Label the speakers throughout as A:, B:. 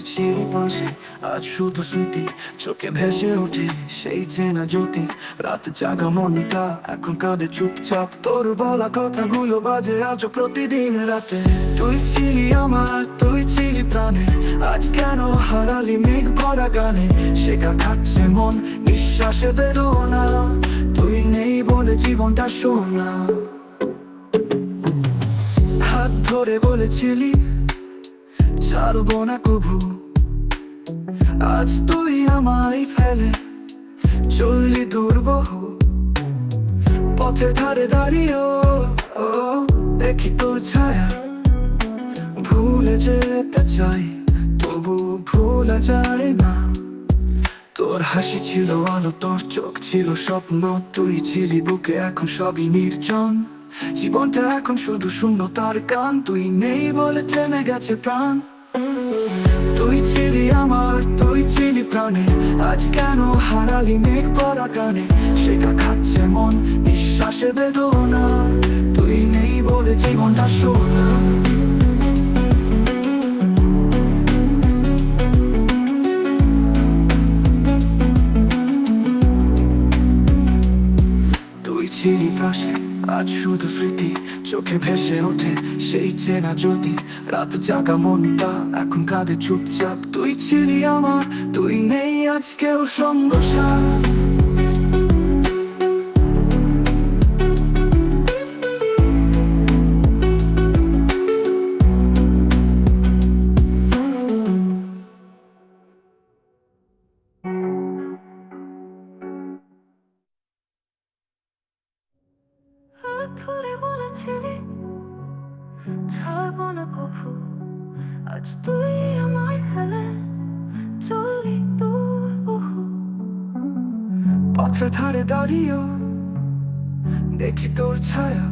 A: ছিলি পাশে, আজ শুধু স্মৃতি, চোখে ভেসে ওঠে সেই চেনা জ্যোতি। রাত জাগা মনটা, এখন কাঁদে চুপচাপ। তোর বলা কথাগুলো বাজে আজও প্রতিদিন রাতে। তুই ছিলি আমার, তুই ছিলি প্রাণে। আজ কেন হারালি মেঘ ভরা গানে? শেখা খাচ্ছে মন, নিঃশ্বাসে বেরোনা তুই নেই বলে জীবনটা শোনা হাত ধরে বলেছিলি ছাড়বো না কবু আজ তুই আমায় ফেলে চললি দুর্বহ। পথের ধারে দাঁড়িয়ে ও, দেখি তোর ছায়া। ভুলে যেতে চাই, তবু ভুলে যায় না। তোর হাসি ছিল আলো, তোর চোখ ছিল স্বপ্ন, তুই ছিলি বুকে, এখন সবই নির্জন। জীবনটা এখন শুধু শূন্য তার গান তুই নেই বলে থেমে গেছে প্রাণ। প্রাণে আজ কেন হারালি মেঘ পরা কানে? সেটা খাচ্ছে মন নিঃশ্বাসে বেদনা। তুই নেই বলে জীবনটা শোনা। ছিলি পাশে। আজ শুধু স্মৃতি, চোখে ভেসে ওঠে সেই চেনা জ্যোতি। রাত জাগা মনটা এখন কাঁধে চুপচাপ। তুই ছিলি আমার, তুই নেই আজকেও সঙ্গ সার
B: আজ তুই আমায় চললি দূর বহু
A: পথের ধারে দাঁড়িয়েও দেখি তোর ছায়া,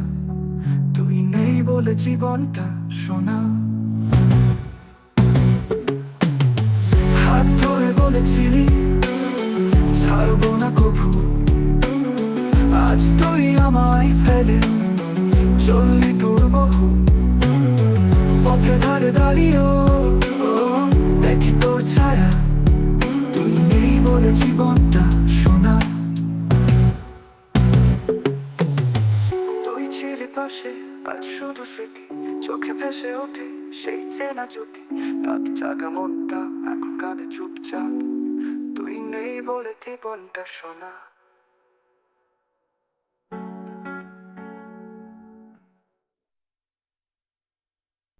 A: তুই নেই বলে জীবনটা শোনা জীবনটা শোনা তুই ছেলে পাশে আজ শুধু স্মৃতি, চোখে ভেসে ওঠে সেই চেনা জ্যোতি। রাত জাগা মনটা এখন কাঁদে চুপচাপ। তুই নেই বলে জীবনটা শোনা